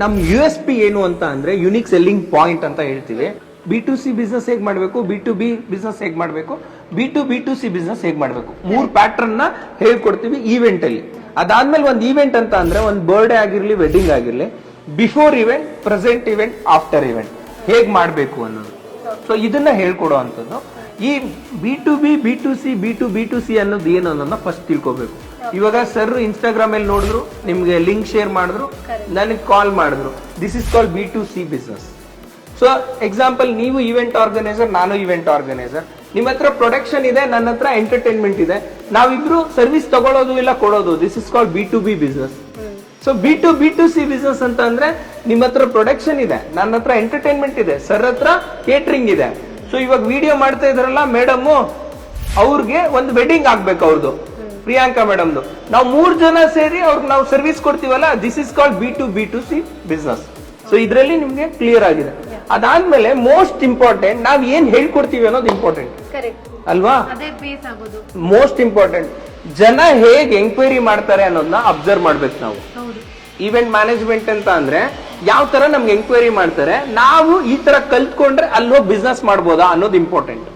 ನಮ್ U S P ಏನು ಅಂತ ಅಂದ್ರೆ ಯುನಿಕ್ ಸೆಲ್ಲಿಂಗ್ ಪಾಯಿಂಟ್ ಅಂತ ಹೇಳ್ತೀವಿ. ಬಿ ಟು ಸಿ ಬಿಸ್ನೆಸ್ ಹೇಗ್ ಮಾಡಬೇಕು? ಬಿ ಟು ಬಿ ಬಿಸ್ನೆಸ್ ಹೇಗ್ ಮಾಡಬೇಕು? B to B to C business ಹೇಗ್ ಮಾಡಬೇಕು? ಮೂರ್ ಪ್ಯಾಟರ್ನ್ನ ಹೇಳ್ಕೊಡ್ತೀವಿ ಈವೆಂಟ್ ಅಲ್ಲಿ. ಅದಾದ್ಮೇಲೆ ಒಂದು ಈವೆಂಟ್ ಅಂತ ಅಂದ್ರೆ ಒಂದು ಬರ್ಡೇ ಆಗಿರ್ಲಿ ವೆಡ್ಡಿಂಗ್ ಆಗಿರ್ಲಿ before event present event after event ಹೇಗ್ ಮಾಡಬೇಕು ಅನ್ನೋದು. ಸೊ ಇದನ್ನ ಹೇಳ್ಕೊಡೋ ಅಂಥದ್ದು. ಈ B to B B to C B to B to C ಅನ್ನೋದು ಏನು ಅನ್ನೋದನ್ನ ಫಸ್ಟ್ ತಿಳ್ಕೊಬೇಕು. ಇವಾಗ ಸರ್ ಇನ್ಸ್ಟಾಗ್ರಾಮ್ ಅಲ್ಲಿ ನೋಡಿದ್ರು ನಿಮ್ಗೆ ಲಿಂಕ್ ಶೇರ್ ಮಾಡಿದ್ರು ನನಗೆ ಕಾಲ್ ಮಾಡಿದ್ರು. This is call B to C business so example ನೀವು ಇವೆಂಟ್ ಆರ್ಗನೈಸರ್ ನಾನು ಇವೆಂಟ್ ಆರ್ಗನೈಸರ್ ನಿಮ್ಮ ಹತ್ರ ಪ್ರೊಡಕ್ಷನ್ ಇದೆ ನನ್ನ ಹತ್ರ ಎಂಟರ್ಟೈನ್ಮೆಂಟ್ ಇದೆ. ನಾವಿಬ್ರು ಸರ್ವಿಸ್ ತಗೊಳ್ಳೋದು ಇಲ್ಲ ಕೊಡೋದು this is call B to B business so B to B to C business ಅಂತ ಅಂದ್ರೆ ನಿಮ್ಮ ಹತ್ರ ಪ್ರೊಡಕ್ಷನ್ ಇದೆ ನನ್ನ ಹತ್ರ ಎಂಟರ್ಟೈನ್ಮೆಂಟ್ ಇದೆ ಸರ್ ಹತ್ರ ಕೇಟ್ರಿಂಗ್ ಇದೆ. ಸೊ ಇವಾಗ ವಿಡಿಯೋ ಮಾಡ್ತಾ ಇದ್ರಲ್ಲ ಮೇಡಮ್ ಅವ್ರಿಗೆ ಒಂದು ವೆಡ್ಡಿಂಗ್ ಆಗ್ಬೇಕು ಅವ್ರದ್ದು ಪ್ರಿಯಾಂಕಾ ಮೇಡಮ್ದು. ನಾವು ಮೂರ್ ಜನ ಸೇರಿ ಅವ್ರಿಗೆ ನಾವು service ಕೊಡ್ತೀವಲ್ಲ this is called B to B to C business so ಇದರಲ್ಲಿ ನಿಮ್ಗೆ ಕ್ಲಿಯರ್ ಆಗಿದೆ. ಅದಾದ್ಮೇಲೆ ಮೋಸ್ಟ್ ಇಂಪಾರ್ಟೆಂಟ್ ನಾವ್ ಏನ್ ಹೇಳ್ಕೊಡ್ತೀವಿ ಅನ್ನೋದು ಇಂಪಾರ್ಟೆಂಟ್ ಅಲ್ವಾ? ಮೋಸ್ಟ್ ಇಂಪಾರ್ಟೆಂಟ್ ಜನ ಹೇಗೆ ಎಂಕ್ವೈರಿ ಮಾಡ್ತಾರೆ ಅನ್ನೋದನ್ನ ಅಬ್ಸರ್ವ್ ಮಾಡ್ಬೇಕು ನಾವು. ಇವೆಂಟ್ ಮ್ಯಾನೇಜ್ಮೆಂಟ್ ಅಂತ ಅಂದ್ರೆ ಯಾವ ತರ ನಮ್ಗೆ ಎಂಕ್ವೈರಿ ಮಾಡ್ತಾರೆ, ನಾವು ಈ ತರ ಕಲ್ತ್ಕೊಂಡ್ರೆ ಅಲ್ಲಿ ಬಿಸ್ನೆಸ್ ಮಾಡ್ಬೋದಾ ಅನ್ನೋದು ಇಂಪಾರ್ಟೆಂಟ್